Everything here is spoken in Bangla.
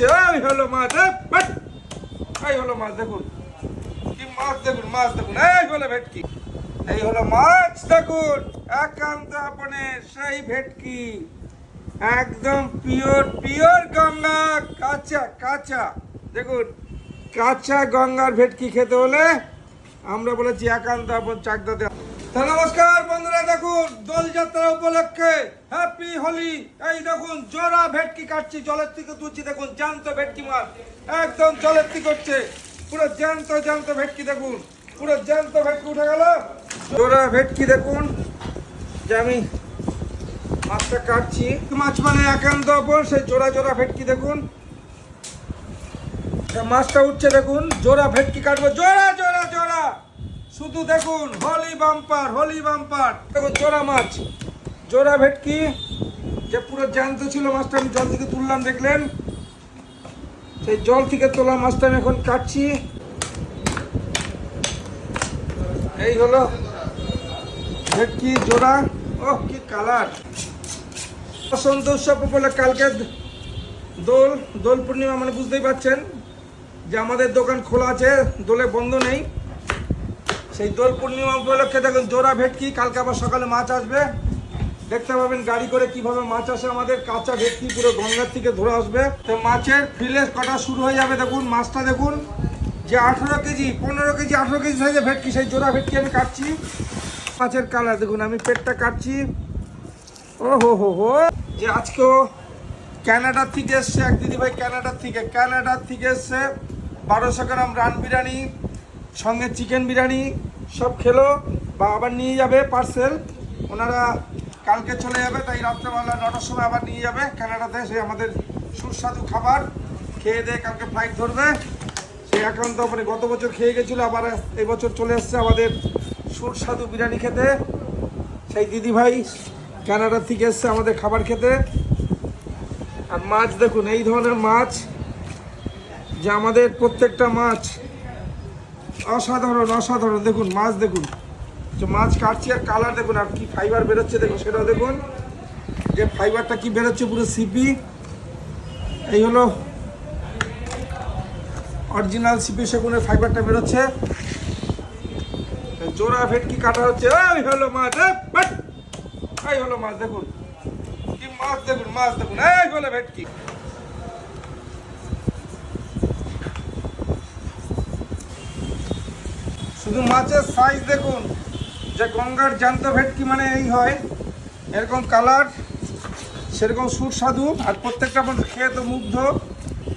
এই হলো মাছ এই, হলো মাছ দেখুন। মাছ দেখুন মাছ দেখুন। এই হলো ভেটকি। এই হলো মাছ দেখুন। একান্ত আপনের সেই ভেটকি। একদম পিওর পিওর গঙ্গা। কাঁচা কাঁচা। দেখুন কাঁচা গঙ্গার ভেটকি খেতে হলে আমরা বলেছি একান্ত আপন চাকদাতে তো নমস্কার বন্ধুরা, দেখুন, দোলযাত্রা উপলক্ষে হ্যাপি হোলি এই দেখুন, জোড়া ভেটকি কাটছি, জলের থেকে তুলছি, দেখুন, জ্যান্ত ভেটকি মাছ। একদম জলের থেকে করছে পুরো জ্যান্ত জ্যান্ত ভেটকি, দেখুন। পুরো জ্যান্ত ভেটকি উঠে গেল। জোড়া ভেটকি, দেখুন, যে আমি মাছটা কাটছি। মাছ মানে একান্ত অপর সেই জোড়া জোড়া ভেটকি, দেখুন। মাছটা উঠছে, দেখুন, জোড়া ভেটকি কাটবো। জোড়া জোড়া শুধু দেখুন, হলি বাম্পার হলি বাম্পার। দেখুন, জোড়া মাছ। জোড়া ভেটকি, যে পুরো জ্যান্ত ছিল মাছটা, আমি জল থেকে তুললাম, দেখলেন? সেই জল থেকে তোলা মাছটা আমি এখন কাটছি। এই হলো ভেটকি, জোড়া। ও কি কালার। বসন্ত উৎসব উপলক্ষে কালকে দোল দোল পূর্ণিমা মানে বুঝতেই পারছেন যে আমাদের দোকান খোলা আছে, দোলে বন্ধ নেই। সেই দোল পূর্ণিমা উপলক্ষে দেখুন জোড়া ভেটকি, কালকে আবার সকালে মাছ আসবে। দেখতে পাবেন গাড়ি করে কীভাবে মাছ আসে, আমাদের কাঁচা ভেটকি পুরো গঙ্গার থেকে ধরে আসবে। তো মাছের ফিলেস কটা শুরু হয়ে যাবে দেখুন, মাছটা দেখুন। যে আঠেরো কেজি, পনেরো কেজি, আঠেরো কেজি সাইজে ভেটকি, সেই জোড়া ভেটকি আমি কাটছি। মাছের কালার দেখুন, আমি পেটটা কাটছি। ও হো হো হো। যে আজকেও ক্যানাডার থেকে এসছে, এক দিদিভাই ক্যানাডার থেকে ক্যানাডার থেকে এসছে। বারোশো গ্রাম রান বিরিয়ানি। সঙ্গে চিকেন বিরিয়ানি সব খেলো, বা আবার নিয়ে যাবে পার্সেল। ওনারা কালকে চলে যাবে, তাই রাত্রেবেলা নটার সময় আবার নিয়ে যাবে। ক্যানাডাতে সে আমাদের সুস্বাদু খাবার। খেয়ে দিয়ে কালকে ফ্লাইট ধরবে। সে একান্ত মানে গত বছর খেয়ে গেছিল, আবার এই বছর চলে এসছে আমাদের সুস্বাদু বিরিয়ানি খেতে। সেই দিদিভাই কানাডা থেকে এসছে আমাদের খাবার খেতে। আর মাছ দেখুন, এই ধরনের মাছ, যে আমাদের প্রত্যেকটা মাছ অসাধারণ অসাধারণ। দেখুন, মাছ দেখুন। মাছ কাটছি আর কালার দেখুন, আর কি ফাইবার বেরোচ্ছে, দেখুন, সেটাও দেখুন। যে ফাইবারটা কি বেরোচ্ছে, পুরো সিপি এই হলো অরিজিনাল সিপি সেগুনের ফাইবারটা বেরোচ্ছে। জোড়া ভেটকি কাটা হচ্ছে? এই হলো মাছ! এই হলো মাছ, দেখুন। কি মাছ, দেখুন মাছ দেখুন। এই হলো ভেটকি। শুধু মাছের সাইজ দেখুন, যে গঙ্গার জ্যান্ত ভেটকি মানে এই হয়। এরকম কালার সেরকম সুস্বাদু, আর প্রত্যেকটা খেয়ে তো মুগ্ধ।